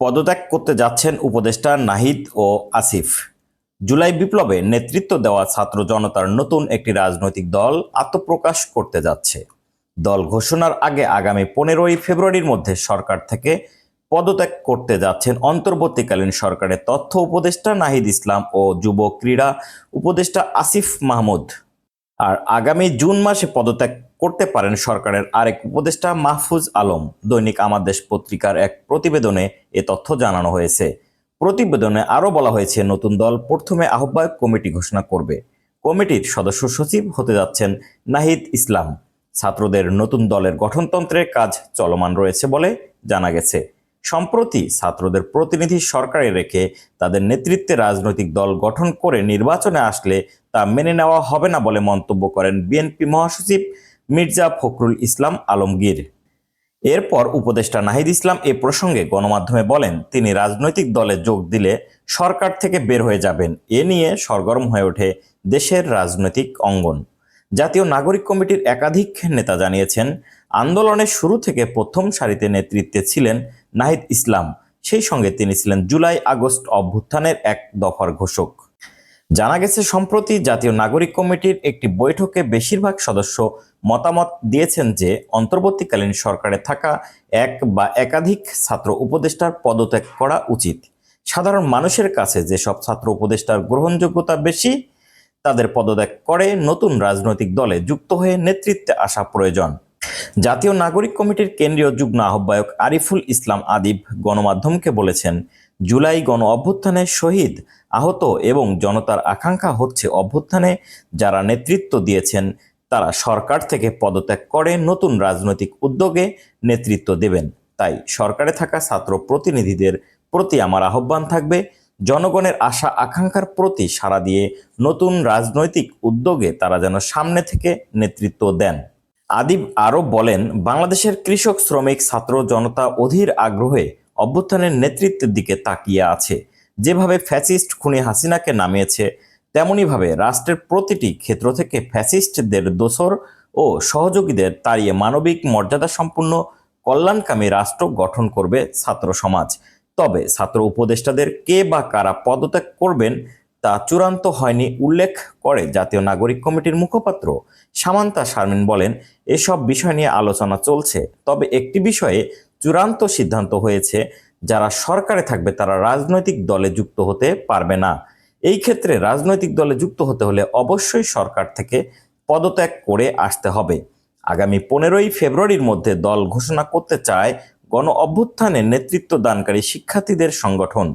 পদত্যাগ করতে যাচ্ছেন উপদেষ্টা নাহিদ ও আসিফ। জুলাই বিপ্লবে নেতৃত্ব দেওয়া ছাত্র জনতার নতুন একটি রাজনৈতিক দল আত্মপ্রকাশ করতে যাচ্ছে। দল ঘোষণার আগে আগামী পনেরোই ফেব্রুয়ারির মধ্যে সরকার থেকে পদত্যাগ করতে যাচ্ছেন অন্তর্বর্তীকালীন সরকারের তথ্য উপদেষ্টা নাহিদ ইসলাম ও যুব ক্রীড়া উপদেষ্টা আসিফ মাহমুদ। আর আগামী জুন মাসে পদত্যাগ করতে পারেন সরকারের আরেক উপদেষ্টা মাহফুজ আলম। দৈনিক আমার দেশ পত্রিকার এক প্রতিবেদনে এ তথ্য জানানো হয়েছে। প্রতিবেদনে আরও বলা হয়েছে, নতুন দল প্রথমে আহ্বায়ক কমিটি ঘোষণা করবে। কমিটির সদস্য সচিব হতে যাচ্ছেন নাহিদ ইসলাম। ছাত্রদের নতুন দলের গঠনতন্ত্রের কাজ চলমান রয়েছে বলে জানা গেছে। সম্প্রতি ছাত্রদের প্রতিনিধি সরকারে রেখে তাদের নেতৃত্বে রাজনৈতিক দল গঠন করে নির্বাচনে আসলে তা মেনে নেওয়া হবে না বলে মন্তব্য করেন বিএনপি মহাসচিব মির্জা ফখরুল ইসলাম আলমগীর। এরপর উপদেষ্টা নাহিদ ইসলাম এ প্রসঙ্গে গণমাধ্যমে বলেন, তিনি রাজনৈতিক দলে যোগ দিলে সরকার থেকে বের হয়ে যাবেন। এ নিয়ে সরগরম হয়ে ওঠে দেশের রাজনৈতিক অঙ্গন। জাতীয় নাগরিক কমিটির একাধিক নেতা জানিয়েছেন, আন্দোলনের শুরু থেকে প্রথম সারিতে নেতৃত্বে ছিলেন নাহিদ ইসলাম। সেই সঙ্গে তিনি ছিলেন জুলাই আগস্ট অভ্যুত্থানের এক দফার ঘোষক। জানা গেছে, সম্প্রতি জাতীয় নাগরিক কমিটির একটি বৈঠকে বেশিরভাগ সদস্য মতামত দিয়েছেন যে, অন্তর্বর্তীকালীন সরকারে থাকা এক বা একাধিক ছাত্র উপদেষ্টার পদত্যাগ করা উচিত। সাধারণ মানুষের কাছে যেসব ছাত্র উপদেষ্টার গ্রহণযোগ্যতা বেশি, তাদের পদত্যাগ করে নতুন রাজনৈতিক দলে যুক্ত হয়ে নেতৃত্বে আসা প্রয়োজন। জাতীয় নাগরিক কমিটির কেন্দ্রীয় যুগ্ম আহ্বায়ক আরিফুল ইসলাম আদিব গণমাধ্যমকে বলেছেন জুলাই গণ অভ্যুত্থানে শহীদ, আহত এবং জনতার আকাঙ্ক্ষা হচ্ছে অভ্যুত্থানে যারা নেতৃত্ব দিয়েছেন, তারা সরকার থেকে পদত্যাগ করে নতুন রাজনৈতিক উদ্যোগে নেতৃত্ব দেবেন। তাই সরকারে থাকা ছাত্র প্রতিনিধিদের প্রতি আমার আহ্বান থাকবে, জনগণের আশা আকাঙ্ক্ষার প্রতি সাড়া দিয়ে নতুন রাজনৈতিক উদ্যোগে তারা যেন সামনে থেকে নেতৃত্ব দেন। আদিব আরও বলেন, বাংলাদেশের কৃষক শ্রমিক ছাত্র জনতা অধীর আগ্রহে অভ্যুত্থানের নেতৃত্বের দিকে তাকিয়ে আছে। যেভাবে ফ্যাসিস্ট খুনি হাসিনাকে নামিয়েছে, তেমনিভাবে রাষ্ট্রের প্রতিটি ক্ষেত্র থেকে ফ্যাসিস্টদের দোসর ও সহযোগীদের তাড়িয়ে মানবিক মর্যাদা সম্পন্ন কল্যাণকামী রাষ্ট্র গঠন করবে ছাত্র সমাজ। তবে ছাত্র উপদেষ্টাদের কে বা কারা পদত্যাগ করবেন তা চূড়ান্ত হয়নি উল্লেখ করে জাতীয় নাগরিক কমিটির মুখপাত্র সামান্তা শারমিন বলেন, এসব বিষয় নিয়ে আলোচনা চলছে। তবে একটি বিষয়ে চূড়ান্ত সিদ্ধান্ত হয়েছে, যারা সরকারে থাকবে তারা রাজনৈতিক দলে যুক্ত হতে পারবে না। এই ক্ষেত্রে রাজনৈতিক দলে যুক্ত হতে হলে অবশ্যই সরকার থেকে পদত্যাগ করে আসতে হবে। আগামী পনেরোই ফেব্রুয়ারির মধ্যে দল ঘোষণা করতে চায় গণ অভ্যুত্থানে নেতৃত্ব দানকারী শিক্ষার্থীদের সংগঠন,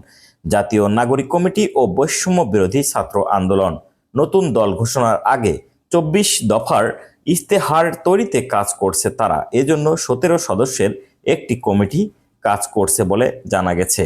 জাতীয় নাগরিক কমিটি ও বৈষম্য বিরোধী ছাত্র আন্দোলন। নতুন দল ঘোষণার আগে চব্বিশ দফার ইস্তেহার তৈরিতে কাজ করছে তারা। এজন্য সতেরো সদস্যের একটি কমিটি কাজ করছে বলে জানা গেছে।